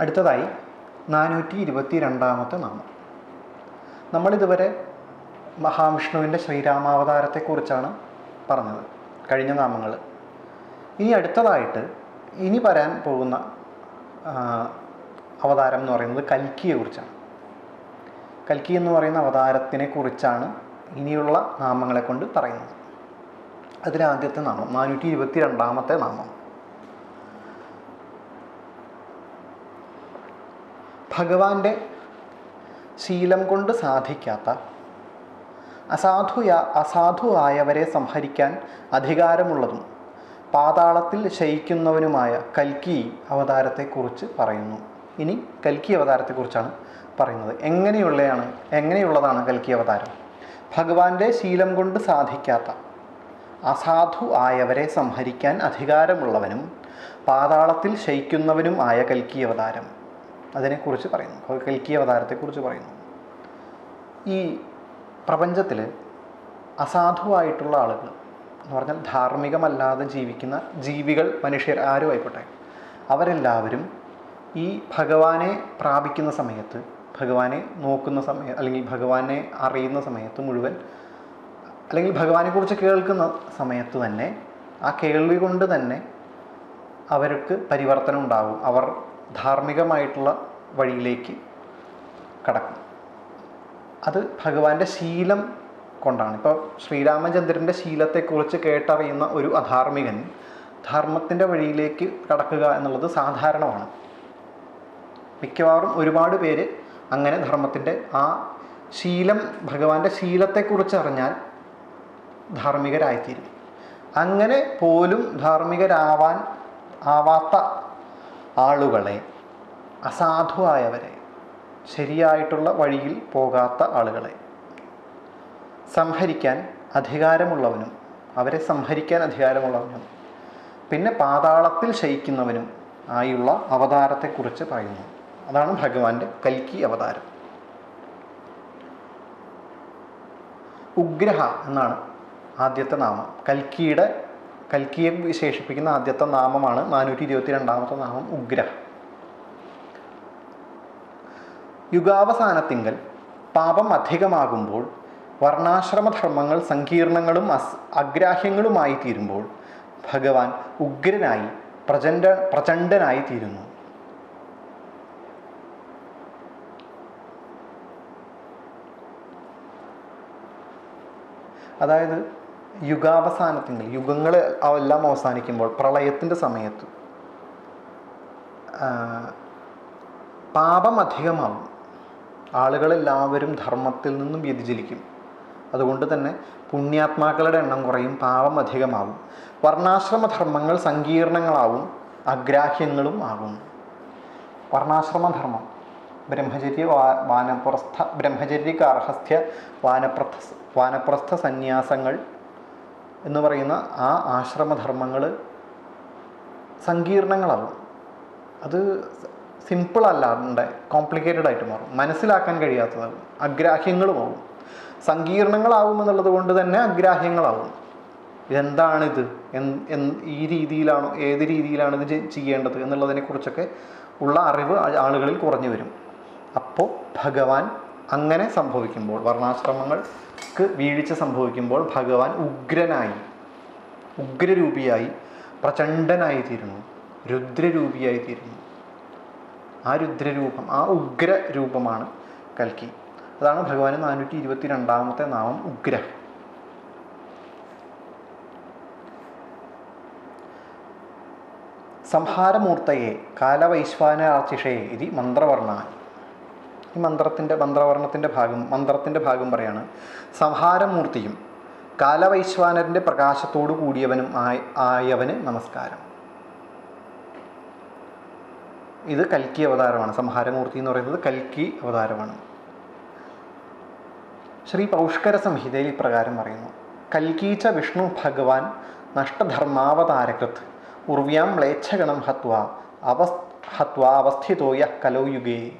അടുത്തതായി നാനൂറ്റി ഇരുപത്തി രണ്ടാമത്തെ നാമം. നമ്മളിതുവരെ മഹാവിഷ്ണുവിന്റെ ശ്രീരാമാവതാരത്തെക്കുറിച്ചാണ് പറഞ്ഞത് കഴിഞ്ഞ നാമങ്ങൾ. ഇനി അടുത്തതായിട്ട് ഇനി വരാൻ പോകുന്ന അവതാരം എന്ന് പറയുന്നത് കൽക്കിയെക്കുറിച്ചാണ് കൽക്കി എന്ന് പറയുന്ന അവതാരത്തിനെ കുറിച്ചാണ് ഇനിയുള്ള നാമങ്ങളെ കൊണ്ട് പറയുന്നത്. അതിലാദ്യത്തെ നാമം നാനൂറ്റി ഇരുപത്തി രണ്ടാമത്തെ നാമം. ഭഗവാന്റെ ശീലം കൊണ്ട് സാധിക്കാത്ത അസാധുയ അസാധുവായവരെ സംഹരിക്കാൻ അധികാരമുള്ളതും പാതാളത്തിൽ ശയിക്കുന്നവനുമായ കൽക്കി അവതാരത്തെക്കുറിച്ച് പറയുന്നു. ഇനി കൽക്കി അവതാരത്തെക്കുറിച്ചാണ് പറയുന്നത്. എങ്ങനെയുള്ളതാണ് എങ്ങനെയുള്ളതാണ് കൽക്കി അവതാരം? ഭഗവാന്റെ ശീലം കൊണ്ട് സാധിക്കാത്ത അസാധു ആയവരെ സംഹരിക്കാൻ അധികാരമുള്ളവനും പാതാളത്തിൽ ശയിക്കുന്നവനും ആയ കൽക്കി അവതാരം. അതിനെക്കുറിച്ച് പറയുന്നു. കൽക്കി അവതാരത്തെക്കുറിച്ച് പറയുന്നു. ഈ പ്രപഞ്ചത്തിൽ അസാധുവായിട്ടുള്ള ആളുകൾ എന്ന് പറഞ്ഞാൽ ധാർമ്മികമല്ലാതെ ജീവിക്കുന്ന ജീവികൾ മനുഷ്യർ ആരും ആയിക്കോട്ടെ. അവരെല്ലാവരും ഈ ഭഗവാനെ പ്രാപിക്കുന്ന സമയത്ത് ഭഗവാനെ നോക്കുന്ന സമയം അല്ലെങ്കിൽ ഭഗവാനെ അറിയുന്ന സമയത്ത് മുഴുവൻ അല്ലെങ്കിൽ ഭഗവാനെക്കുറിച്ച് കേൾക്കുന്ന സമയത്ത് തന്നെ ആ കേൾവി കൊണ്ട് തന്നെ അവർക്ക് പരിവർത്തനം ഉണ്ടാകും അവർ ധാർമ്മികമായിട്ടുള്ള വഴിയിലേക്ക് കടക്കും. അത് ഭഗവാന്റെ ശീലം കൊണ്ടാണ്. ഇപ്പോൾ ശ്രീരാമചന്ദ്രന്റെ ശീലത്തെക്കുറിച്ച് കേട്ടറിയുന്ന ഒരു അധാർമികൻ ധർമ്മത്തിന്റെ വഴിയിലേക്ക് കടക്കുക എന്നുള്ളത് സാധാരണമാണ്. മിക്കവാറും ഒരുപാട് പേര് അങ്ങനെ ധർമ്മത്തിന്റെ ആ ശീലം ഭഗവാന്റെ ശീലത്തെക്കുറിച്ച് അറിഞ്ഞാൽ ധാർമ്മികരായിത്തീരും. അങ്ങനെ പോലും ധാർമ്മികരാവാൻ ആവാത്ത ആളുകളെ അസാധുവായവരെ ശരിയായിട്ടുള്ള വഴിയിൽ പോകാത്ത ആളുകളെ. സംഹരിക്കാൻ അധികാരമുള്ളവനും അവരെ സംഹരിക്കാൻ അധികാരമുള്ളവനും പിന്നെ പാതാളത്തിൽ ശയിക്കുന്നവനും ആയുള്ള അവതാരത്തെക്കുറിച്ച് പറയുന്നു. അതാണ് ഭഗവാന്റെ കൽക്കി അവതാരം. ഉഗ്രഹ എന്നാണ് ആദ്യത്തെ നാമം. കൽക്കിയുടെ കൽക്കിയെ വിശേഷിപ്പിക്കുന്ന ആദ്യത്തെ നാമമാണ് നാനൂറ്റി ഇരുപത്തി രണ്ടാമത്തെ നാമം ഉഗ്ര. യുഗാവസാനത്തിങ്കൽ പാപം അധികമാകുമ്പോൾ വർണാശ്രമധർമ്മങ്ങൾ സങ്കീർണങ്ങളും അസ് അഗ്രാഹ്യങ്ങളുമായി തീരുമ്പോൾ ഭഗവാൻ ഉഗ്രനായി പ്രചണ്ഡ പ്രചണ്ഡനായി തീരുന്നു. അതായത് യുഗാവസാനത്തിങ്കൽ യുഗങ്ങൾ എല്ലാം അവസാനിക്കുമ്പോൾ പ്രളയത്തിന്റെ സമയത്ത് പാപം അധികമാകും ആളുകളെല്ലാവരും ധർമ്മത്തിൽ നിന്നും വ്യതിചലിക്കും. അതുകൊണ്ട് തന്നെ പുണ്യാത്മാക്കളുടെ എണ്ണം കുറയും പാപം അധികമാവും. വർണാശ്രമധർമ്മങ്ങൾ സങ്കീർണങ്ങളാവും അഗ്രാഹ്യങ്ങളും ആകും. വർണാശ്രമധർമ്മം ബ്രഹ്മചര്യ വാ വാനപ്രസ്ഥ ബ്രഹ്മചര്യ അർഹസ്ഥ വാനപ്രസ്ഥ വാനപ്രസ്ഥ സന്യാസങ്ങൾ എന്ന് പറയുന്ന ആ ആശ്രമധർമ്മങ്ങൾ സങ്കീർണങ്ങളാവും. അത് സിമ്പിൾ കോംപ്ലിക്കേറ്റഡ് ആയിട്ട് മാറും. മനസ്സിലാക്കാൻ കഴിയാത്തതാകും അഗ്രാഹ്യങ്ങളുമാവും സങ്കീർണങ്ങളാവും എന്നുള്ളത് കൊണ്ട് തന്നെ അഗ്രാഹ്യങ്ങളാവും. എൻ- ഈ രീതിയിലാണോ ഏത് രീതിയിലാണ് ഇത് ചെയ്യേണ്ടത് എന്നുള്ളതിനെക്കുറിച്ചൊക്കെ ഉള്ള അറിവ് ആളുകളിൽ കുറഞ്ഞു വരും. അപ്പോൾ ഭഗവാൻ അങ്ങനെ സംഭവിക്കുമ്പോൾ വർണാശ്രമങ്ങൾക്ക് വീഴ്ച സംഭവിക്കുമ്പോൾ ഭഗവാൻ ഉഗ്രനായി ഉഗ്രരൂപിയായി പ്രചണ്ഡനായി തീരുന്നു രുദ്രരൂപിയായി തീരുന്നു ആ രുദ്രരൂപം ആ ഉഗ്ര രൂപമാണ് കൽക്കി. അതാണ് ഭഗവാന് നാനൂറ്റി ഇരുപത്തി രണ്ടാമത്തെ നാമം ഉഗ്ര. സംഹാരമൂർത്തയെ കാലവൈശ്വാനാർച്ചിഷയെ ഇതി മന്ത്രവർണ ഈ മന്ത്രത്തിന്റെ മന്ത്രവർണത്തിന്റെ ഭാഗം മന്ത്രത്തിന്റെ ഭാഗം പറയാണ്. സംഹാരമൂർത്തിയും കാലവൈശ്വാനരന്റെ പ്രകാശത്തോടു കൂടിയവനും ആയ- ആയവന് നമസ്കാരം. ഇത് കൽക്കി അവതാരമാണ്. സംഹാരമൂർത്തി എന്ന് പറയുന്നത് കൽക്കി അവതാരമാണ്. ശ്രീ പൗഷ്കര സംഹിതയിൽ ഇപ്രകാരം പറയുന്നു. കൽക്കീച്ച വിഷ്ണു ഭഗവാൻ നഷ്ടധർമാവതാരകൃത് ഉർവ്യാം മ്ലേച്ഛഗണം ഹത്വ അവസ് ഹത്വ അവസ്ഥിതോയ കലോയുഗേ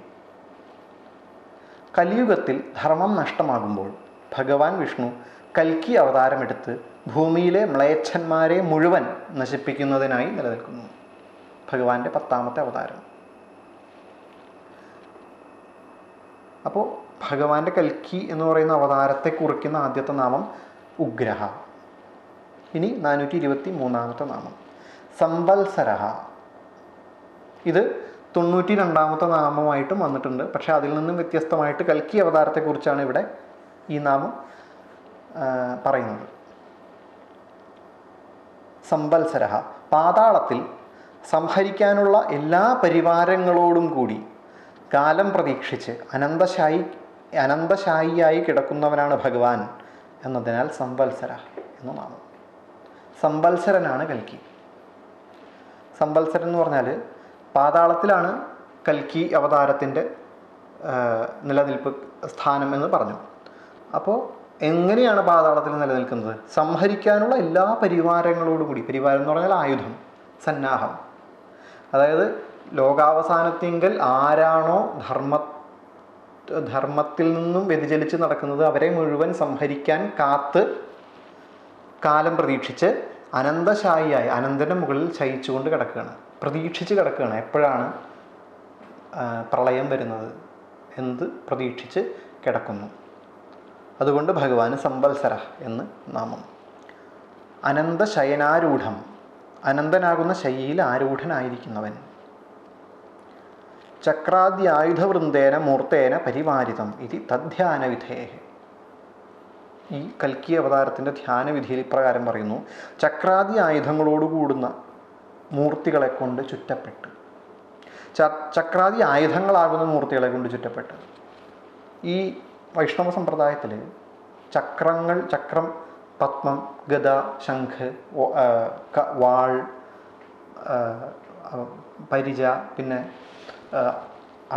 കലിയുഗത്തിൽ ധർമ്മം നഷ്ടമാകുമ്പോൾ ഭഗവാൻ വിഷ്ണു കൽക്കി അവതാരമെടുത്ത് ഭൂമിയിലെ മ്ലേച്ഛന്മാരെ മുഴുവൻ നശിപ്പിക്കുന്നതിനായി നിലനിൽക്കുന്നു. ഭഗവാന്റെ പത്താമത്തെ അവതാരം. അപ്പോൾ ഭഗവാന്റെ കൽക്കി എന്ന് പറയുന്ന അവതാരത്തെ കുറിക്കുന്ന ആദ്യത്തെ നാമം ഉഗ്രഹ. ഇനി നാനൂറ്റി ഇരുപത്തി മൂന്നാമത്തെ നാമം. സംവത്സരഹ. ഇത് തൊണ്ണൂറ്റി രണ്ടാമത്തെ നാമമായിട്ടും വന്നിട്ടുണ്ട്. പക്ഷേ അതിൽ നിന്നും വ്യത്യസ്തമായിട്ട് കൽക്കി അവതാരത്തെക്കുറിച്ചാണ് ഇവിടെ ഈ നാമം പറയുന്നത്. സമ്പൽസരഹ പാതാളത്തിൽ സംഹരിക്കാനുള്ള എല്ലാ പരിവാരങ്ങളോടും കൂടി കാലം പ്രതീക്ഷിച്ച് അനന്തശായി അനന്തശായിയായി കിടക്കുന്നവനാണ് ഭഗവാൻ എന്നതിനാൽ സമ്പൽസര എന്ന നാമം. സമ്പൽസരനാണ് കൽക്കി. സമ്പൽസരൻ എന്ന് പറഞ്ഞാൽ പാതാളത്തിലാണ് കൽക്കി അവതാരത്തിന്റെ നിലനിൽപ്പ് സ്ഥാനം എന്ന് പറഞ്ഞു. അപ്പോൾ എങ്ങനെയാണ് പാതാളത്തിൽ നിലനിൽക്കുന്നത്? സംഹരിക്കാനുള്ള എല്ലാ പരിവാരങ്ങളോടുകൂടി പരിവാരം എന്ന് പറഞ്ഞാൽ ആയുധം സന്നാഹം. അതായത് ലോകാവസാനത്തിങ്കൽ ആരാണോ ധർമ്മ ധർമ്മത്തിൽ നിന്നും വ്യതിചലിച്ച് നടക്കുന്നത് അവരെ മുഴുവൻ സംഹരിക്കാൻ കാത്ത് കാലം പ്രതീക്ഷിച്ച് അനന്തശായിയായി അനന്തന്റെ മുകളിൽ ശയിച്ചുകൊണ്ട് കിടക്കുകയാണ്. പ്രതീക്ഷിച്ച് കിടക്കുകയാണ്. എപ്പോഴാണ് പ്രളയം വരുന്നത് എന്ത് പ്രതീക്ഷിച്ച് കിടക്കുന്നു. അതുകൊണ്ട് ഭഗവാന് സമ്പത്സര എന്ന് നാമം. അനന്ത ശയനാരൂഢം. അനന്തനാകുന്ന ശയ്യയിൽ ആരൂഢനായിരിക്കുന്നവൻ. ചക്രാദ്യായുധവൃന്ദേന മൂർത്തേന പരിവാരിതം ഇത് തദ്ധ്യാനവിധേയ ഈ കൽക്കി അവതാരത്തിന്റെ ധ്യാനവിധിയിൽ ഇപ്രകാരം പറയുന്നു. ചക്രാദി ആയുധങ്ങളോട് കൂടുന്ന മൂർത്തികളെ കൊണ്ട് ചുറ്റപ്പെട്ട് ചക്രാതി ആയുധങ്ങളാകുന്ന മൂർത്തികളെ കൊണ്ട് ചുറ്റപ്പെട്ട്. ഈ വൈഷ്ണവ സമ്പ്രദായത്തിൽ ചക്രങ്ങൾ ചക്രം പത്മം ഗത ശംഖ് വാൾ പരിച പിന്നെ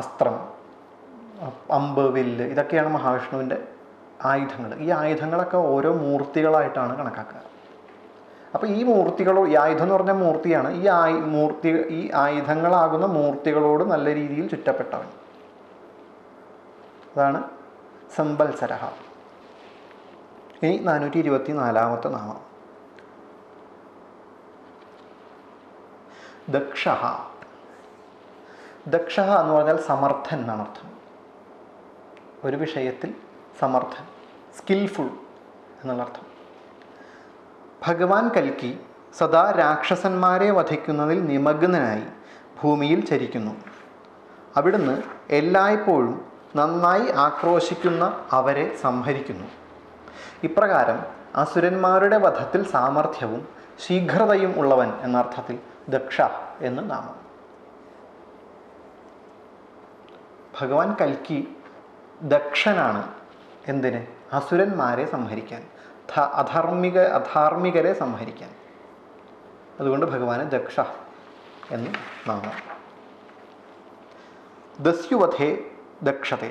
അസ്ത്രം അമ്പ് വില്ല് ഇതൊക്കെയാണ് മഹാവിഷ്ണുവിന്റെ ആയുധങ്ങൾ ഈ ആയുധങ്ങളൊക്കെ ഓരോ മൂർത്തികളായിട്ടാണ് കണക്കാക്കുക. അപ്പോൾ ഈ മൂർത്തികളോ ഈ ആയുധം എന്ന് പറഞ്ഞ മൂർത്തിയാണ് ഈ ആയു മൂർത്തി ഈ ആയുധങ്ങളാകുന്ന മൂർത്തികളോട് നല്ല രീതിയിൽ ചുറ്റപ്പെട്ടവൻ. അതാണ് സമ്പൽസരഹ ഇനി നാനൂറ്റി ഇരുപത്തി നാലാമത്തെ നാമം. ദക്ഷ ദക്ഷ എന്ന് പറഞ്ഞാൽ സമർത്ഥൻ എന്നാണ് അർത്ഥം. ഒരു വിഷയത്തിൽ സമർത്ഥൻ സ്കിൽഫുൾ എന്നുള്ള അർത്ഥം. ഭഗവാൻ കൽക്കി സദാ രാക്ഷസന്മാരെ വധിക്കുന്നതിൽ നിമഗ്നനായി ഭൂമിയിൽ ചരിക്കുന്നു. അവിടുന്ന് എല്ലായ്പ്പോഴും നന്നായി ആക്രോശിക്കുന്ന അവരെ സംഹരിക്കുന്നു. ഇപ്രകാരം അസുരന്മാരുടെ വധത്തിൽ സാമർഥ്യവും ശീഘ്രതയും ഉള്ളവൻ എന്നർത്ഥത്തിൽ ദക്ഷ എന്ന് നാമം. ഭഗവാൻ കൽക്കി ദക്ഷനാണ് എന്തിന്? അസുരന്മാരെ സംഹരിക്കാൻ. അധാർമിക അധാർമികരെ സംഹരിക്കാൻ. അതുകൊണ്ട് ഭഗവാന് ദക്ഷ എന്ന് നാമം. ദസ്യുവധേ ദക്ഷത.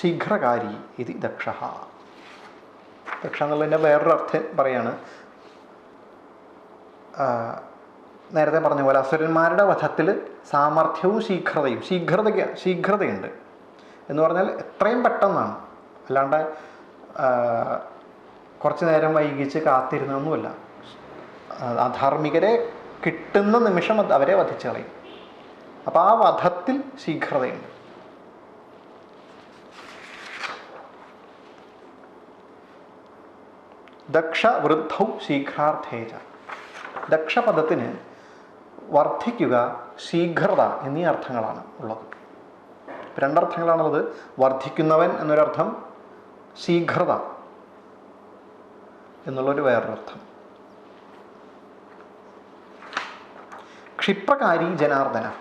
ശീഘ്രകാരി ഇത് ദക്ഷ. ദക്ഷ എന്നുള്ളതിന്റെ വേറൊരു അർത്ഥം പറയാണ്. നേരത്തെ പറഞ്ഞ പോലെ അസുരന്മാരുടെ വധത്തിൽ സാമർഥ്യവും ശീഘ്രതയും ശീഘ്രത ശീഘ്രതയുണ്ട്. എന്ന് പറഞ്ഞാൽ എത്രയും പെട്ടെന്നാണ്. അല്ലാണ്ട് കുറച്ച് നേരം വൈകിച്ച് കാത്തിരുന്നൊന്നുമല്ല. അധാർമികരെ കിട്ടുന്ന നിമിഷം അവരെ വധിച്ചു കളയും അപ്പോൾ ആ വധത്തിൽ ശീഘ്രതയുണ്ട്. ദക്ഷ വൃദ്ധൗ ശീഘ്രാർത്ഥേജ. ദക്ഷപദത്തിന് വർദ്ധിക്കുക ശീഘ്രത എന്നീ അർത്ഥങ്ങളാണ് ഉള്ളത്. രണ്ടർത്ഥങ്ങളാണുള്ളത്. വർദ്ധിക്കുന്നവൻ എന്നൊരർത്ഥം ശീഘ്രത. എന്നുള്ളൊരു വേറൊരർത്ഥം. ക്ഷിപ്രകാരി ജനാർദ്ദന.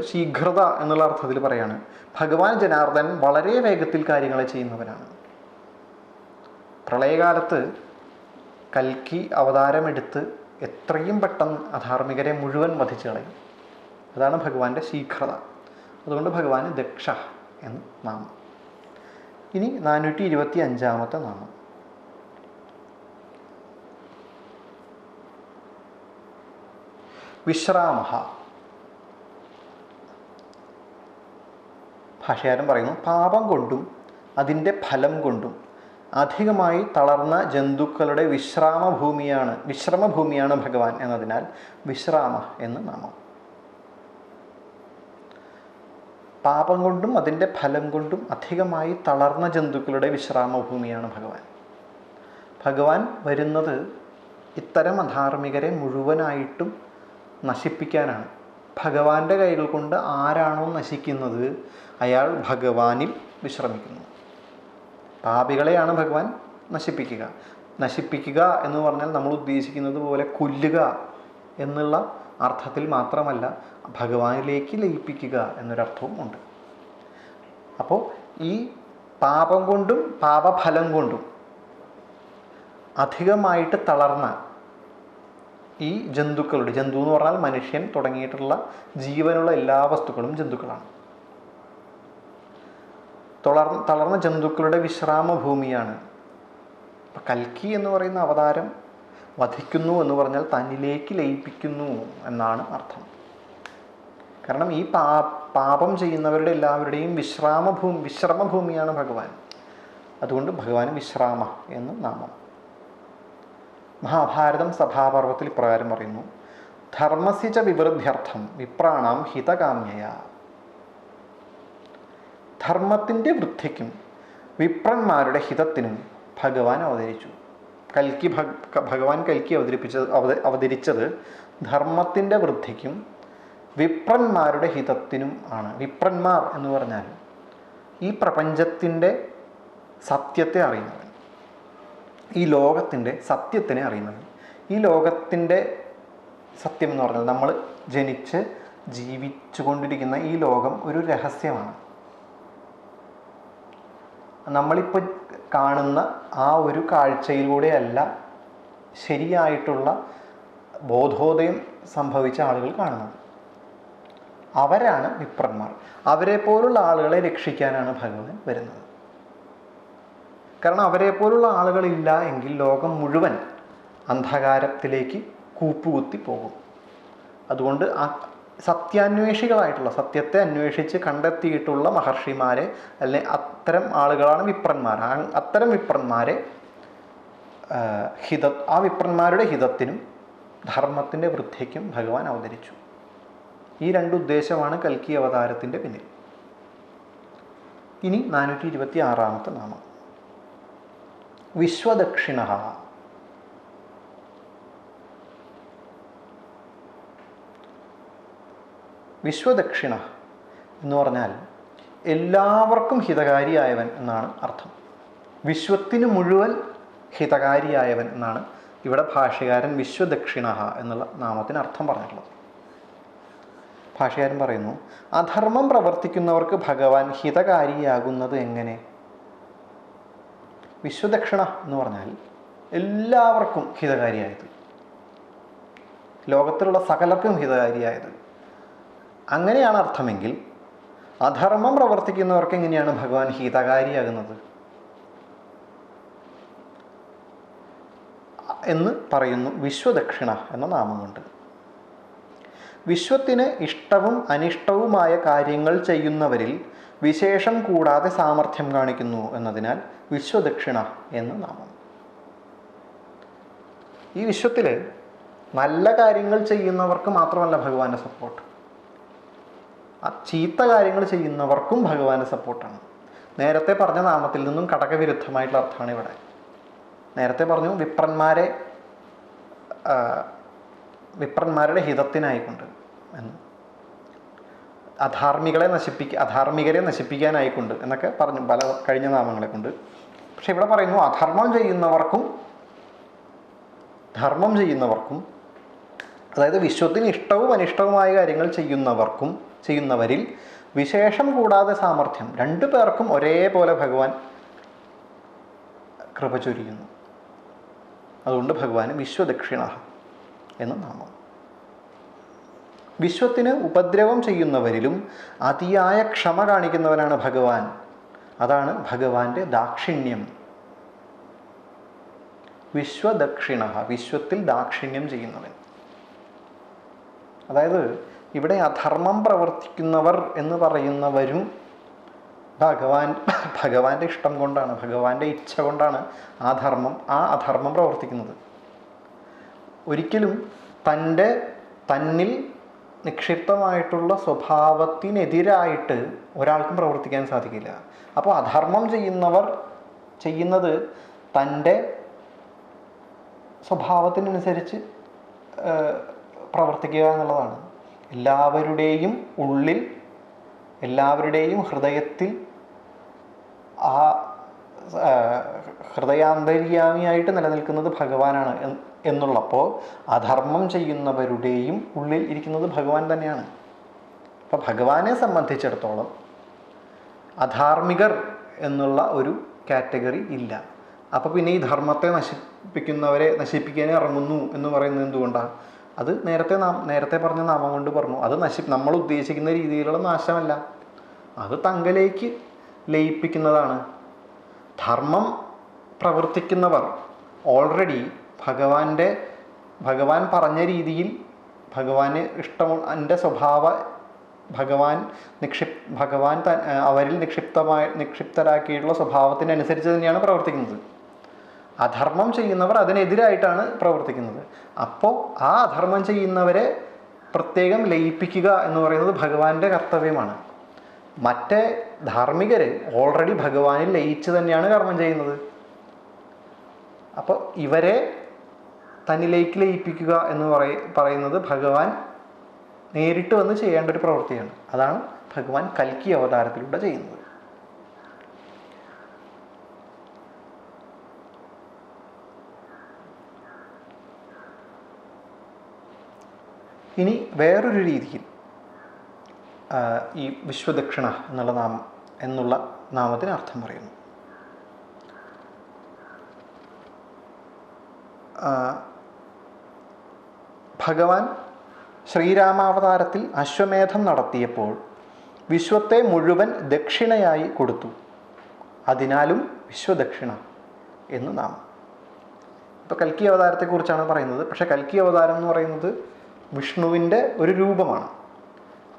ശീഘ്രത എന്നുള്ള അർത്ഥത്തിൽ പറയാണ്. ഭഗവാൻ ജനാർദ്ദൻ വളരെ വേഗത്തിൽ കാര്യങ്ങളെ ചെയ്യുന്നവനാണ്. പ്രളയകാലത്ത് കൽക്കി അവതാരമെടുത്ത് എത്രയും പെട്ടെന്ന് അധാർമികരെ മുഴുവൻ വധിച്ചു കളയും. അതാണ് ഭഗവാന്റെ ശീഘ്രത. അതുകൊണ്ട് ഭഗവാന് ദക്ഷ എന്ന് നാമം. ഇനി നാനൂറ്റി ഇരുപത്തി അഞ്ചാമത്തെ നാമം. വിശ്രാമ ഭാഷകാരൻ പറയുന്നു പാപം കൊണ്ടും അതിന്റെ ഫലം കൊണ്ടും അധികമായി തളർന്ന ജന്തുക്കളുടെ വിശ്രാമഭൂമിയാണ് വിശ്രമഭൂമിയാണ് ഭഗവാൻ എന്നതിനാൽ വിശ്രാമ എന്ന് നാമം. പാപം കൊണ്ടും അതിന്റെ ഫലം കൊണ്ടും അധികമായി തളർന്ന ജന്തുക്കളുടെ വിശ്രാമഭൂമിയാണ് ഭഗവാൻ. ഭഗവാൻ വരുന്നത് ഇത്തരം അധാർമികരെ മുഴുവനായിട്ടും നശിപ്പിക്കാനാണ്. ഭഗവാന്റെ കൈകൾ കൊണ്ട് ആരാണോ നശിക്കുന്നത്? അയാൾ ഭഗവാനിൽ വിശ്രമിക്കുന്നു. പാപികളെയാണ് ഭഗവാൻ നശിപ്പിക്കുക. നശിപ്പിക്കുക എന്ന് പറഞ്ഞാൽ നമ്മൾ ഉദ്ദേശിക്കുന്നത് പോലെ കൊല്ലുക എന്നുള്ള അർത്ഥത്തിൽ മാത്രമല്ല ഭഗവാനിലേക്ക് ലയിപ്പിക്കുക എന്നൊരർത്ഥവും ഉണ്ട്. അപ്പോൾ ഈ പാപം കൊണ്ടും പാപഫലം കൊണ്ടും അധികമായിട്ട് തളർന്ന ഈ ജന്തുക്കളുടെ ജന്തു എന്ന് പറഞ്ഞാൽ മനുഷ്യൻ തുടങ്ങിയിട്ടുള്ള ജീവനുള്ള എല്ലാ വസ്തുക്കളും ജന്തുക്കളാണ്. തളർ തളർന്ന ജന്തുക്കളുടെ വിശ്രാമ ഭൂമിയാണ് കൽക്കി എന്ന് പറയുന്ന അവതാരം വധിക്കുന്നു എന്ന് പറഞ്ഞാൽ തന്നിലേക്ക് ലയിപ്പിക്കുന്നു എന്നാണ് അർത്ഥം. കാരണം ഈ പാ പാപം ചെയ്യുന്നവരുടെ എല്ലാവരുടെയും വിശ്രാമഭൂമി വിശ്രമഭൂമിയാണ് ഭഗവാൻ. അതുകൊണ്ട് ഭഗവാൻ വിശ്രാമ എന്ന് നാമം. മഹാഭാരതം സഭാപർവത്തിൽ ഇപ്രകാരം പറയുന്നു. ധർമ്മസിച്ച വിവൃദ്ധ്യർത്ഥം വിപ്രാണാം ഹിതകാമ്യയ. ധർമ്മത്തിന്റെ വൃദ്ധിക്കും വിപ്രന്മാരുടെ ഹിതത്തിനും ഭഗവാൻ അവതരിച്ചു. കൽക്കി ഭഗ് ഭഗവാൻ കൽക്കി അവതരിപ്പിച്ചത് അവത അവതരിച്ചത് ധർമ്മത്തിന്റെ വൃദ്ധിക്കും വിപ്രന്മാരുടെ ഹിതത്തിനും ആണ്. വിപ്രന്മാർ എന്ന് പറഞ്ഞാൽ ഈ പ്രപഞ്ചത്തിന്റെ സത്യത്തെ അറിയുന്നവൻ. ഈ ലോകത്തിന്റെ സത്യത്തിനെ അറിയുന്നത്. ഈ ലോകത്തിന്റെ സത്യം എന്ന് പറഞ്ഞാൽ നമ്മൾ ജനിച്ച് ജീവിച്ചു കൊണ്ടിരിക്കുന്ന ഈ ലോകം ഒരു രഹസ്യമാണ്. നമ്മളിപ്പോൾ കാണുന്ന ആ ഒരു കാഴ്ചയിലൂടെയല്ല ശരിയായിട്ടുള്ള ബോധോദയം സംഭവിച്ച ആളുകൾ കാണുന്നത്. അവരാണ് വിപ്രന്മാർ. അവരെ പോലുള്ള ആളുകളെ രക്ഷിക്കാനാണ് ഭഗവാൻ വരുന്നത്. കാരണം അവരെ പോലുള്ള ആളുകളില്ല എങ്കിൽ ലോകം മുഴുവൻ അന്ധകാരത്തിലേക്ക് കൂപ്പുകുത്തി പോകും. അതുകൊണ്ട് ആ സത്യാന്വേഷികളായിട്ടുള്ള സത്യത്തെ അന്വേഷിച്ച് കണ്ടെത്തിയിട്ടുള്ള മഹർഷിമാരെ അല്ലെ അത്തരം ആളുകളാണ് വിപ്രന്മാർ. അത്തരം വിപ്രന്മാരെ ഹിത ആ വിപ്രന്മാരുടെ ഹിതത്തിനും ധർമ്മത്തിന്റെ വൃദ്ധിക്കും ഭഗവാൻ അവതരിച്ചു. ഈ രണ്ട് ഉദ്ദേശമാണ് കൽക്കി അവതാരത്തിന്റെ പിന്നിൽ. ഇനി നാനൂറ്റി ഇരുപത്തി ആറാമത്തെ നാമം. വിശ്വദക്ഷിണ. വിശ്വദക്ഷിണ എന്ന് പറഞ്ഞാൽ എല്ലാവർക്കും ഹിതകാരിയായവൻ എന്നാണ് അർത്ഥം. വിശ്വത്തിന് മുഴുവൻ ഹിതകാരിയായവൻ എന്നാണ് ഇവിടെ ഭാഷകാരൻ വിശ്വദക്ഷിണ എന്നുള്ള നാമത്തിന് അർത്ഥം പറഞ്ഞിട്ടുള്ളത്. ഭാഷകാരൻ പറയുന്നു അധർമ്മം പ്രവർത്തിക്കുന്നവർക്ക് ഭഗവാൻ ഹിതകാരിയാകുന്നത് എങ്ങനെ? വിശ്വദക്ഷിണ എന്ന് പറഞ്ഞാൽ എല്ലാവർക്കും ഹിതകാരിയായത്. ലോകത്തിലുള്ള സകലർക്കും ഹിതകാരിയായത്. അങ്ങനെയാണ് അർത്ഥമെങ്കിൽ അധർമ്മം പ്രവർത്തിക്കുന്നവർക്ക് എങ്ങനെയാണ് ഭഗവാൻ ഹിതകാരിയാകുന്നത്? എന്ന് പറയുന്നു വിശ്വദക്ഷിണ എന്ന നാമം കൊണ്ട്. വിശ്വത്തിന് ഇഷ്ടവും അനിഷ്ടവുമായ കാര്യങ്ങൾ ചെയ്യുന്നവരിൽ വിശേഷം കൂടാതെ സാമർഥ്യം കാണിക്കുന്നു എന്നതിനാൽ വിശ്വദക്ഷിണ എന്ന് നാമം. ഈ വിശ്വത്തിൽ നല്ല കാര്യങ്ങൾ ചെയ്യുന്നവർക്ക് മാത്രമല്ല ഭഗവാന്റെ സപ്പോർട്ട് ആ ചീത്ത കാര്യങ്ങൾ ചെയ്യുന്നവർക്കും ഭഗവാന്റെ സപ്പോർട്ടാണ് നേരത്തെ പറഞ്ഞ നാമത്തിൽ നിന്നും കടകവിരുദ്ധമായിട്ടുള്ള അർത്ഥമാണ് ഇവിടെ. നേരത്തെ പറഞ്ഞു വിപ്രന്മാരെ വിപ്രന്മാരുടെ ഹിതത്തിനായിക്കൊണ്ട് എന്ന്. അധാർമികളെ നശിപ്പിക്ക അധാർമികരെ നശിപ്പിക്കാനായിക്കൊണ്ട് എന്നൊക്കെ പറഞ്ഞു പല കഴിഞ്ഞ നാമങ്ങളെ കൊണ്ട് പക്ഷെ ഇവിടെ പറയുന്നു അധർമ്മം ചെയ്യുന്നവർക്കും ധർമ്മം ചെയ്യുന്നവർക്കും അതായത് വിശ്വത്തിന് ഇഷ്ടവും അനിഷ്ടവുമായ കാര്യങ്ങൾ ചെയ്യുന്നവർക്കും ചെയ്യുന്നവരിൽ വിശേഷം കൂടാതെ സാമർഥ്യം രണ്ടു പേർക്കും ഒരേപോലെ ഭഗവാൻ കൃപ ചൊരിയുന്നു. അതുകൊണ്ട് ഭഗവാന് വിശ്വദക്ഷിണ എന്ന് നാമം. വിശ്വത്തിന് ഉപദ്രവം ചെയ്യുന്നവരിലും അതിയായ ക്ഷമ കാണിക്കുന്നവനാണ് ഭഗവാൻ. അതാണ് ഭഗവാന്റെ ദാക്ഷിണ്യം. വിശ്വദക്ഷിണ വിശ്വത്തിൽ ദാക്ഷിണ്യം ചെയ്യുന്നവൻ. അതായത് ഇവിടെ അധർമ്മം പ്രവർത്തിക്കുന്നവർ എന്ന് പറയുന്നവരും ഭഗവാൻ ഭഗവാന്റെ ഇഷ്ടം കൊണ്ടാണ് ഭഗവാന്റെ ഇച്ഛ കൊണ്ടാണ് ആ ധർമ്മം ആ അധർമ്മം പ്രവർത്തിക്കുന്നത്. ഒരിക്കലും തന്റെ തന്നിൽ നിക്ഷിപ്തമായിട്ടുള്ള സ്വഭാവത്തിനെതിരായിട്ട് ഒരാൾക്കും പ്രവർത്തിക്കാൻ സാധിക്കില്ല. അപ്പോൾ അധർമ്മം ചെയ്യുന്നവർ ചെയ്യുന്നത് തന്റെ സ്വഭാവത്തിനനുസരിച്ച് പ്രവർത്തിക്കുക എന്നുള്ളതാണ്. എല്ലാവരുടെയും ഉള്ളിൽ എല്ലാവരുടെയും ഹൃദയത്തിൽ ആ ഹൃദയാന്തര്യാമിയായിട്ട് നിലനിൽക്കുന്നത് ഭഗവാനാണ് എന്നുള്ളപ്പോൾ അധർമ്മം ചെയ്യുന്നവരുടെയും ഉള്ളിൽ ഇരിക്കുന്നത് ഭഗവാൻ തന്നെയാണ്. അപ്പോൾ ഭഗവാനെ സംബന്ധിച്ചിടത്തോളം അധാർമികർ എന്നുള്ള ഒരു കാറ്റഗറി ഇല്ല. അപ്പോൾ പിന്നെ ഈ ധർമ്മത്തെ നശിപ്പിക്കുന്നവരെ നശിപ്പിക്കാനേ ഇറങ്ങുന്നു എന്ന് പറയുന്നത് എന്തുകൊണ്ടാണ് അത് നേരത്തെ നാം നേരത്തെ പറഞ്ഞ നാമം കൊണ്ട് പറഞ്ഞു. അത് നശി നമ്മൾ ഉദ്ദേശിക്കുന്ന രീതിയിലുള്ള നാശമല്ല. അത് തങ്കലേക്ക് ലയിപ്പിക്കുന്നതാണ്. ധർമ്മം പ്രവർത്തിക്കുന്നവർ ഓൾറെഡി ഭഗവാന്റെ ഭഗവാൻ പറഞ്ഞ രീതിയിൽ ഭഗവാന് ഇഷ്ടം എന്റെ സ്വഭാവ ഭഗവാൻ നിക്ഷിപ് ഭഗവാൻ ത അവരിൽ നിക്ഷിപ്തമായി നിക്ഷിപ്തരാക്കിയിട്ടുള്ള സ്വഭാവത്തിനനുസരിച്ച് തന്നെയാണ് പ്രവർത്തിക്കുന്നത്. അധർമ്മം ചെയ്യുന്നവർ അതിനെതിരായിട്ടാണ് പ്രവർത്തിക്കുന്നത്. അപ്പോൾ ആ അധർമ്മം ചെയ്യുന്നവരെ പ്രത്യേകം ലയിപ്പിക്കുക എന്ന് പറയുന്നത് ഭഗവാന്റെ കർത്തവ്യമാണ്. മറ്റേ ധാർമ്മികർ ഓൾറെഡി ഭഗവാനിൽ ലയിച്ച് തന്നെയാണ് കർമ്മം ചെയ്യുന്നത്. അപ്പോൾ ഇവരെ തന്നിലേക്ക് ലയിപ്പിക്കുക എന്ന് പറയ പറയുന്നത് ഭഗവാൻ നേരിട്ട് വന്ന് ചെയ്യേണ്ട ഒരു പ്രവൃത്തിയാണ്. അതാണ് ഭഗവാൻ കൽക്കി അവതാരത്തിലൂടെ ചെയ്യുന്നത്. ഇനി വേറൊരു രീതിയിൽ ഈ വിശ്വദക്ഷിണ എന്നുള്ള നാമം എന്നുള്ള നാമത്തിന് അർത്ഥം പറയുന്നു. ഭഗവാൻ ശ്രീരാമാവതാരത്തിൽ അശ്വമേധം നടത്തിയപ്പോൾ വിശ്വത്തെ മുഴുവൻ ദക്ഷിണയായി കൊടുത്തു. അതിനാലും വിശ്വദക്ഷിണ എന്ന് നാമം. ഇപ്പോൾ കൽക്കി അവതാരത്തെക്കുറിച്ചാണ് പറയുന്നത്. പക്ഷേ കൽക്കി അവതാരം എന്ന് പറയുന്നത് വിഷ്ണുവിന്റെ ഒരു രൂപമാണ്.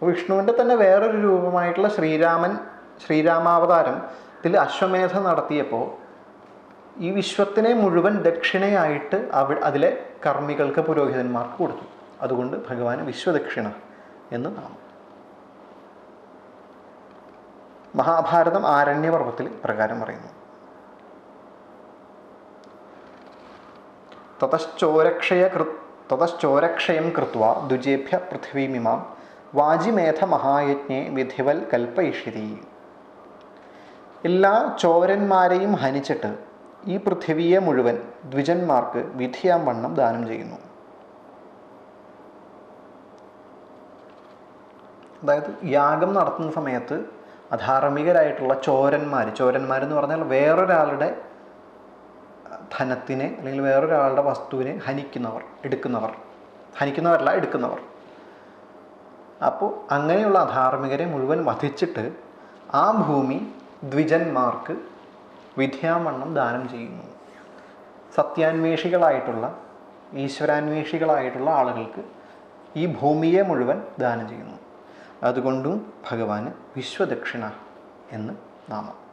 വിഷ്ണുവിന്റെ തന്നെ വേറൊരു രൂപമായിട്ടുള്ള ശ്രീരാമൻ ശ്രീരാമാവതാരം ഇതിൽ അശ്വമേധ നടത്തിയപ്പോൾ ഈ വിശ്വത്തിനെ മുഴുവൻ ദക്ഷിണയായിട്ട് അവ അതിലെ കർമ്മികൾക്ക് പുരോഹിതന്മാർക്ക് കൊടുത്തു. അതുകൊണ്ട് ഭഗവാൻ വിശ്വദക്ഷിണ എന്ന് നാമം. മഹാഭാരതം ആരണ്യപർവത്തിൽ പ്രകാരം പറയുന്നു. തതശ്ചോരക്ഷയ കൃ തതശ്ചോരക്ഷയം കൃത്വ ദ്വിജേഭ്യ പൃഥ്വീമിമാം വാജിമേധ മഹായജ്ഞേ വിധിവൽ കൽപ്പയിഷിതി എല്ലാ ചോരന്മാരെയും ഹനിച്ചിട്ട് ഈ പൃഥ്വിയെ മുഴുവൻ ദ്വിജന്മാർക്ക് വിധിയാം വണ്ണം ദാനം ചെയ്യുന്നു. അതായത് യാഗം നടത്തുന്ന സമയത്ത് അധാർമികരായിട്ടുള്ള ചോരന്മാർ ചോരന്മാരെന്ന് പറഞ്ഞാൽ വേറൊരാളുടെ ധനത്തിനെ അല്ലെങ്കിൽ വേറൊരാളുടെ വസ്തുവിനെ ഹനിക്കുന്നവർ എടുക്കുന്നവർ. ഹനിക്കുന്നവരല്ല എടുക്കുന്നവർ. അപ്പോൾ അങ്ങനെയുള്ള അധാർമികരെ മുഴുവൻ വധിച്ചിട്ട് ആ ഭൂമി ദ്വിജന്മാർക്ക് വിദ്യാമണ്ണം ദാനം ചെയ്യുന്നു. സത്യാന്വേഷികളായിട്ടുള്ള ഈശ്വരാന്വേഷികളായിട്ടുള്ള ആളുകൾക്ക് ഈ ഭൂമിയെ മുഴുവൻ ദാനം ചെയ്യുന്നു. അതുകൊണ്ടും ഭഗവാന് വിശ്വദക്ഷിണ എന്ന് നാമം.